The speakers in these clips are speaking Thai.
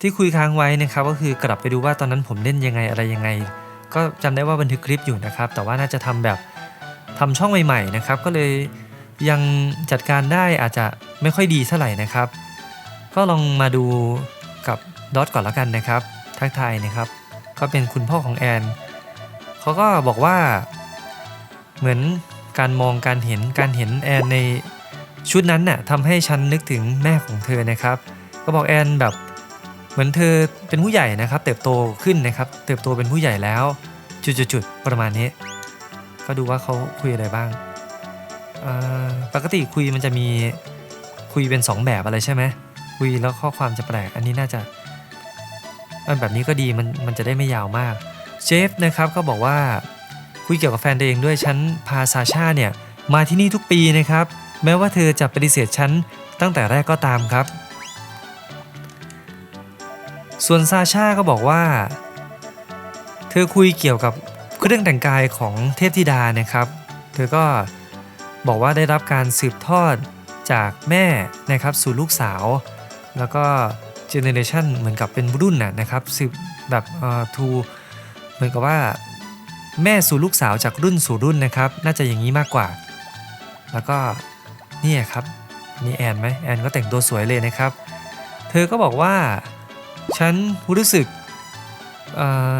ที่คุยค้างไว้นะครับก็คือกลับไปดูว่าตอนนั้นผมเล่นยังไงอะไรยังไง ก็จำได้ว่าบันทึกคลิปอยู่นะครับ แต่ว่าน่าจะทำแบบทำช่องใหม่ๆนะครับ ก็เลยยังจัดการได้อาจจะไม่ค่อยดีเท่าไหร่นะครับ ก็ลองมาดูกับดอทก่อนแล้วกันนะครับ ทักทายนะครับ ก็เป็นคุณพ่อของแอนเขาก็บอกว่า เหมือนการมองการเห็นการเห็นแอนในชุดนั้นน่ะทำให้ฉันนึกถึงแม่ของเธอนะครับ ก็บอกแอนแบบ เหมือนเธอเป็นผู้ใหญ่นะครับ เติบโตขึ้นนะครับ เติบโตเป็นผู้ใหญ่แล้ว จุดๆประมาณนี้ ก็ดูว่าเขาคุยอะไรบ้างปกติคุยมันจะมีคุยเป็น 2 แบบอะไรใช่ไหมคุยแล้วข้อความจะแปลก อันนี้น่าจะอันแบบนี้ก็ดีมันมันจะได้ไม่ยาวมากเจฟนะครับก็บอกว่าคุยเกี่ยวกับแฟนตัวเองด้วยฉันพาซาชาเนี่ยมาที่นี่ทุกปีนะครับ แม้ว่าเธอจะปฏิเสธฉันตั้งแต่แรกก็ตามครับ ส่วนซาชาก็บอกว่า เธอคุยเกี่ยวกับเครื่องแต่งกายของเทพธิดานะครับ เธอก็บอกว่าได้รับการสืบทอดจากแม่นะครับสู่ลูกสาว แล้วก็เจเนเรชันเหมือนกับเป็นรุ่นน่ะนะครับสืบแบบเอ่อทูเหมือนกับว่าแม่สู่ลูกสาวจากรุ่นสู่รุ่นนะครับ น่าจะอย่างนี้มากกว่า แล้วก็นี่ครับนี่แอนไหมแอนก็แต่งตัวสวยเลยนะครับ เธอก็บอกว่า ฉันรู้สึกอ่อ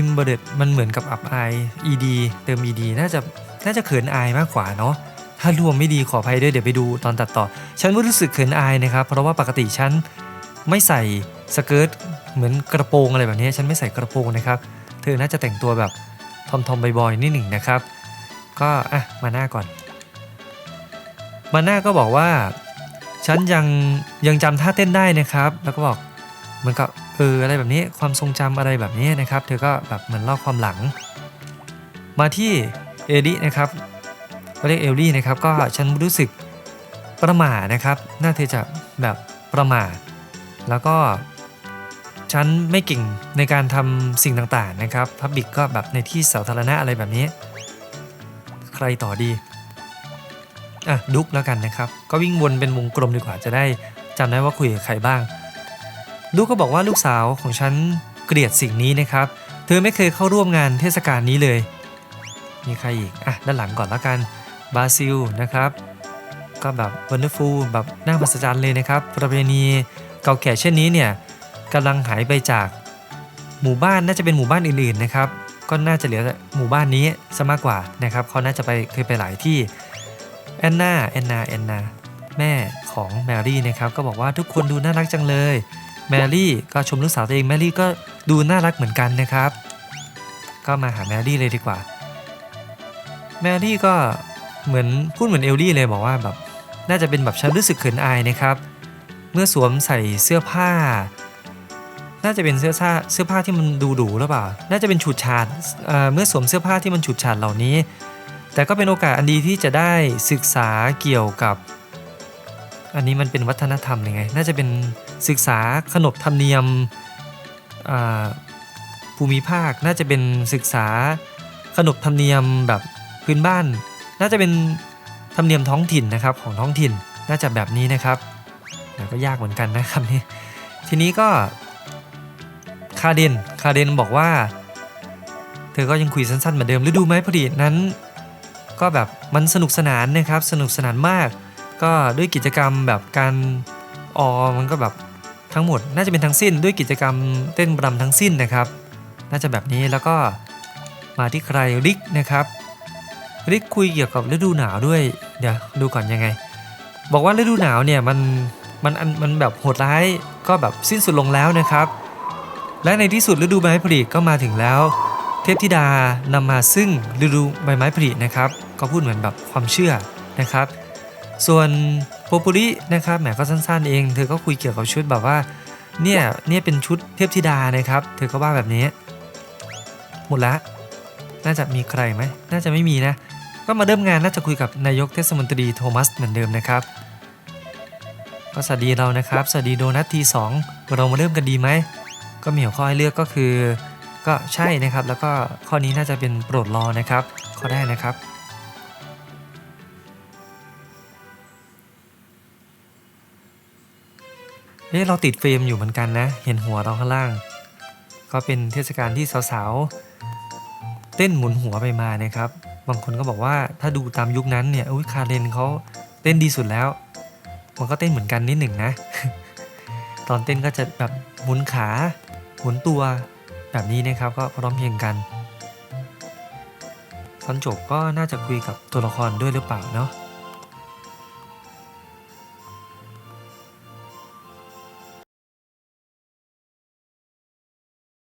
embedded มันเหมือนกับอับอาย ed เติม ed น่าจะน่าจะเขินอายมากกว่าเนาะถ้ารวมไม่ดีขออภัยด้วยเดี๋ยวไปดูตอนตัดต่อ ฉันรู้สึกเขินอายนะครับ เพราะว่าปกติฉันไม่ใส่สเกิร์ตเหมือนกระโปรงอะไรแบบนี้ ฉันไม่ใส่กระโปรงนะครับ เธอน่าจะแต่งตัวแบบทอมทอมบอยๆนิดหนึ่งนะครับ ก็อะมาหน้าก่อน มาหน้าก็บอกว่า ฉันยังยังจำท่าเต้นได้นะครับ แล้วก็บอกเหมือนกับเอออะไรแบบนี้ความทรงจำอะไรแบบนี้นะครับ เธอก็แบบเหมือนเล่าความหลัง มาที่เอลินะครับเขาเรียกเอลลี่นะครับ ก็ฉันรู้สึกประหม่านะครับ น่าเธอจะแบบประหม่าแล้วก็ฉันไม่เก่งในการทำสิ่งต่างๆนะครับพับบิกก็แบบในที่สาธารณะอะไรแบบนี้ ใครต่อดี อะดุกแล้วกันนะครับ ก็วิ่งวนเป็นวงกลมดีกว่าจะได้จำได้ว่าคุยกับใครบ้างลูกก็บอกว่าลูกสาวของฉันเกลียดสิ่งนี้นะครับ เธอไม่เคยเข้าร่วมงานเทศกาลนี้เลย มีใครอีกอะด้านหลังก่อนแล้วกันบราซิลนะครับ ก็แบบวันเดอร์ฟูลแบบน่ามหัศจรรย์เลยนะครับ ประเพณีเก่าแก่เช่นนี้เนี่ยกำลังหายไปจากหมู่บ้านน่าจะเป็นหมู่บ้านอื่นๆนะครับ ก็น่าจะเหลือหมู่บ้านนี้ซะมากกว่านะครับเขาน่าจะไปเคยไปหลายที่ แอนนาแอนนาแอนนาแม่ของแมรี่นะครับก็บอกว่าทุกคนดูน่ารักจังเลย แมรี่ก็ชมลูกสาวตัวเองแมรี่ก็ดูน่ารักเหมือนกันนะครับ ก็มาหาแมรี่เลยดีกว่า แมรี่ก็เหมือนพูดเหมือนเอลลี่เลยบอกว่าแบบน่าจะเป็นแบบฉันรู้สึกเขินอายนะครับ เมื่อสวมใส่เสื้อผ้า น่าจะเป็นเสื้อผ้าเสื้อผ้าที่มันดูหรูหรือเปล่า น่าจะเป็นฉูดฉาดเอ่อเมื่อสวมเสื้อผ้าที่มันฉูดฉาดเหล่านี้ แต่ก็เป็นโอกาสอันดีที่จะได้ศึกษาเกี่ยวกับ อันนี้มันเป็นวัฒนธรรมยังไง น่าจะเป็นศึกษาขนบธรรมเนียมภูมิภาค น่าจะเป็นศึกษาขนบธรรมเนียมแบบพื้นบ้าน น่าจะเป็นธรรมเนียมท้องถิ่นนะครับของท้องถิ่น น่าจะแบบนี้นะครับแต่ก็ยากเหมือนกันนะครับนี่ ทีนี้ก็คาเดน คาเดนบอกว่า เธอก็ยังคุยสั้นๆเหมือนเดิมฤดูไม้ผลินั้น ก็แบบมันสนุกสนานนะครับสนุกสนานมาก ก็ด้วยกิจกรรมแบบการออมันก็แบบทั้งหมด น่าจะเป็นทั้งสิ้นด้วยกิจกรรมเต้นรำทั้งสิ้นนะครับ น่าจะแบบนี้แล้วก็มาที่ใครริกนะครับริกคุยเกี่ยวกับฤดูหนาวด้วยเดี๋ยวดูก่อนยังไง บอกว่าฤดูหนาวเนี่ยมันมันอันมันแบบโหดร้ายก็แบบสิ้นสุดลงแล้วนะครับ และในที่สุดฤดูใบไม้ผลิก็มาถึงแล้ว เทพธิดานำมาซึ่งฤดูใบไม้ผลินะครับ ก็พูดเหมือนแบบความเชื่อนะครับ ส่วนโปปุรินะครับแหมก็สั้นๆเอง เธอก็คุยเกี่ยวกับชุดแบบว่าเนี่ยเนี่ยเป็นชุดเทพธิดานะครับ เธอก็ว่าแบบนี้ หมดละน่าจะมีใครไหมน่าจะไม่มีนะ ก็มาเริ่มงานน่าจะคุยกับนายกเทศมนตรีโทมัสเหมือนเดิมนะครับก็สวัสดีเรานะครับ สวัสดีโดนัททีสองเรามาเริ่มกันดีไหม ก็มีหัวข้อให้เลือกก็คือ ก็ใช่นะครับ แล้วก็ข้อนี้น่าจะเป็นโปรดรอนะครับ ข้อได้นะครับ เอ๊ะเราติดเฟรมอยู่เหมือนกันนะ เห็นหัวเราข้างล่าง ก็เป็นเทศกาลที่สาวๆ เต้นหมุนหัวไปมานะครับ บางคนก็บอกว่าถ้าดูตามยุคนั้นเนี่ยอุ้ยคาเรนเขาเต้นดีสุดแล้ว มันก็เต้นเหมือนกันนิดหนึ่งนะ ตอนเต้นก็จะแบบหมุนขา หมุนตัวแบบนี้นะครับก็พร้อมเพรียงกันตอนจบก็น่าจะคุยกับตัวละครด้วยหรือเปล่าเนาะ